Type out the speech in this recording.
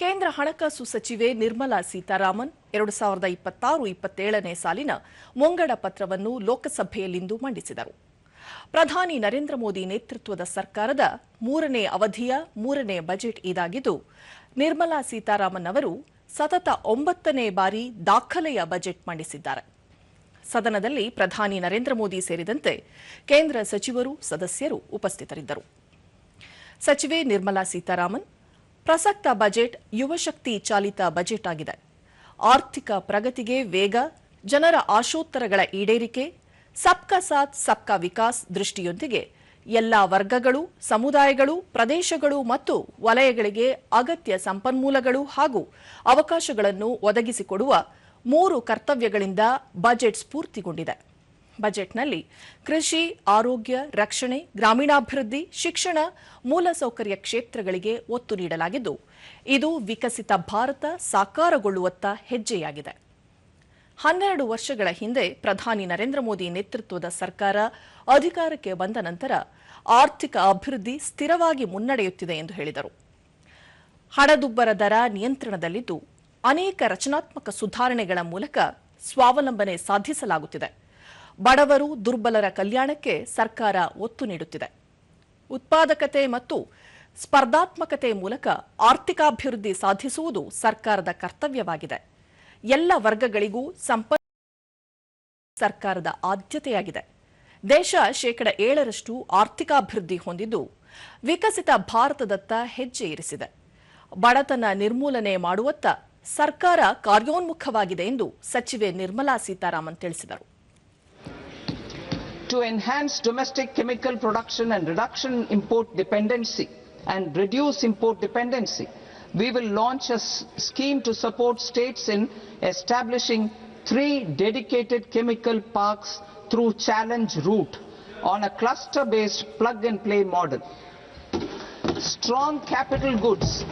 ಕೇಂದ್ರ ಹಣಕಾಸು ಸಚಿವೆ ನಿರ್ಮಲಾ ಸೀತಾರಾಮನ್ ಎರಡು ಸಾವಿರದ ಇಪ್ಪತ್ತಾರು ಇಪ್ಪತ್ತೇಳನೇ ಸಾಲಿನ ಮುಂಗಡ ಪತ್ರವನ್ನು ಲೋಕಸಭೆಯಲ್ಲಿಂದು ಮಂಡಿಸಿದರು. ಪ್ರಧಾನಿ ನರೇಂದ್ರ ಮೋದಿ ನೇತೃತ್ವದ ಸರ್ಕಾರದ ಮೂರನೇ ಅವಧಿಯ ಮೂರನೇ ಬಜೆಟ್ ಇದಾಗಿದ್ದು, ನಿರ್ಮಲಾ ಸೀತಾರಾಮನ್ ಅವರು ಸತತ ಒಂಬತ್ತನೇ ಬಾರಿ ದಾಖಲೆಯ ಬಜೆಟ್ ಮಂಡಿಸಿದ್ದಾರೆ. ಸದನದಲ್ಲಿ ಪ್ರಧಾನಿ ನರೇಂದ್ರ ಮೋದಿ ಸೇರಿದಂತೆ ಕೇಂದ್ರ ಸಚಿವರು, ಸದಸ್ಯರು ಉಪಸ್ಥಿತರಿದ್ದರು. ಸಚಿವೆ ನಿರ್ಮಲಾ ಸೀತಾರಾಮನ್ ಪ್ರಸಕ್ತ ಬಜೆಟ್ ಯುವಶಕ್ತಿ ಚಾಲಿತ ಬಜೆಟ್ ಆಗಿದೆ. ಆರ್ಥಿಕ ಪ್ರಗತಿಗೆ ವೇಗ, ಜನರ ಆಶೋತ್ತರಗಳ ಈಡೇರಿಕೆ, ಸಬ್ಕಾ ಸಾಥ್, ಸಬ್ಕಾ ವಿಕಾಸ್ ದೃಷ್ಟಿಯೊಂದಿಗೆ ಎಲ್ಲಾ ವರ್ಗಗಳು, ಸಮುದಾಯಗಳು, ಪ್ರದೇಶಗಳು ಮತ್ತು ವಲಯಗಳಿಗೆ ಅಗತ್ಯ ಸಂಪನ್ಮೂಲಗಳು ಹಾಗೂ ಅವಕಾಶಗಳನ್ನು ಒದಗಿಸಿಕೊಡುವ ಮೂರು ಕರ್ತವ್ಯಗಳಿಂದ ಬಜೆಟ್ ಸ್ಫೂರ್ತಿಗೊಂಡಿದೆ. ಬಜೆಟ್ನಲ್ಲಿ ಕೃಷಿ, ಆರೋಗ್ಯ, ರಕ್ಷಣೆ, ಗ್ರಾಮೀಣಾಭಿವೃದ್ಧಿ, ಶಿಕ್ಷಣ ಮೂಲಸೌಕರ್ಯ ಕ್ಷೇತ್ರಗಳಿಗೆ ಒತ್ತು ನೀಡಲಾಗಿದ್ದು, ಇದು ವಿಕಸಿತ ಭಾರತ ಸಾಕಾರಗೊಳ್ಳುವತ್ತ ಹೆಜ್ಜೆಯಾಗಿದೆ. ಹನ್ನೆರಡು ವರ್ಷಗಳ ಹಿಂದೆ ಪ್ರಧಾನಿ ನರೇಂದ್ರ ಮೋದಿ ನೇತೃತ್ವದ ಸರ್ಕಾರ ಅಧಿಕಾರಕ್ಕೆ ಬಂದ ನಂತರ ಆರ್ಥಿಕ ಅಭಿವೃದ್ಧಿ ಸ್ಥಿರವಾಗಿ ಮುನ್ನಡೆಯುತ್ತಿದೆ ಎಂದು ಹೇಳಿದರು. ಹಣದುಬ್ಬರ ದರ ನಿಯಂತ್ರಣದಲ್ಲಿದ್ದು, ಅನೇಕ ರಚನಾತ್ಮಕ ಸುಧಾರಣೆಗಳ ಮೂಲಕ ಸ್ವಾವಲಂಬನೆ ಸಾಧಿಸಲಾಗುತ್ತಿದೆ. ಬಡವರು ದುರ್ಬಲರ ಕಲ್ಯಾಣಕ್ಕೆ ಸರ್ಕಾರ ಒತ್ತು ನೀಡುತ್ತಿದೆ. ಉತ್ಪಾದಕತೆ ಮತ್ತು ಸ್ಪರ್ಧಾತ್ಮಕತೆ ಮೂಲಕ ಆರ್ಥಿಕಾಭಿವೃದ್ಧಿ ಸಾಧಿಸುವುದು ಸರ್ಕಾರದ ಕರ್ತವ್ಯವಾಗಿದೆ. ಎಲ್ಲ ವರ್ಗಗಳಿಗೂ ಸಂಪನ್ನ ಸರ್ಕಾರದ ಆದ್ಯತೆಯಾಗಿದೆ. ದೇಶ ಶೇಕಡ ಏಳರಷ್ಟು ಆರ್ಥಿಕಾಭಿವೃದ್ಧಿ ಹೊಂದಿದ್ದು ವಿಕಸಿತ ಭಾರತದತ್ತ ಹೆಜ್ಜೆ ಇರಿಸಿದೆ. ಬಡತನ ನಿರ್ಮೂಲನೆ ಮಾಡುವತ್ತ ಸರ್ಕಾರ ಕಾರ್ಯೋನ್ಮುಖವಾಗಿದೆ ಎಂದು ಸಚಿವೆ ನಿರ್ಮಲಾ ಸೀತಾರಾಮನ್ ತಿಳಿಸಿದರು. To enhance domestic chemical production and reduction import dependency and reduce import dependency. We will launch a scheme to support states in establishing three dedicated chemical parks through challenge route on a cluster-based plug-and-play model. Strong capital goods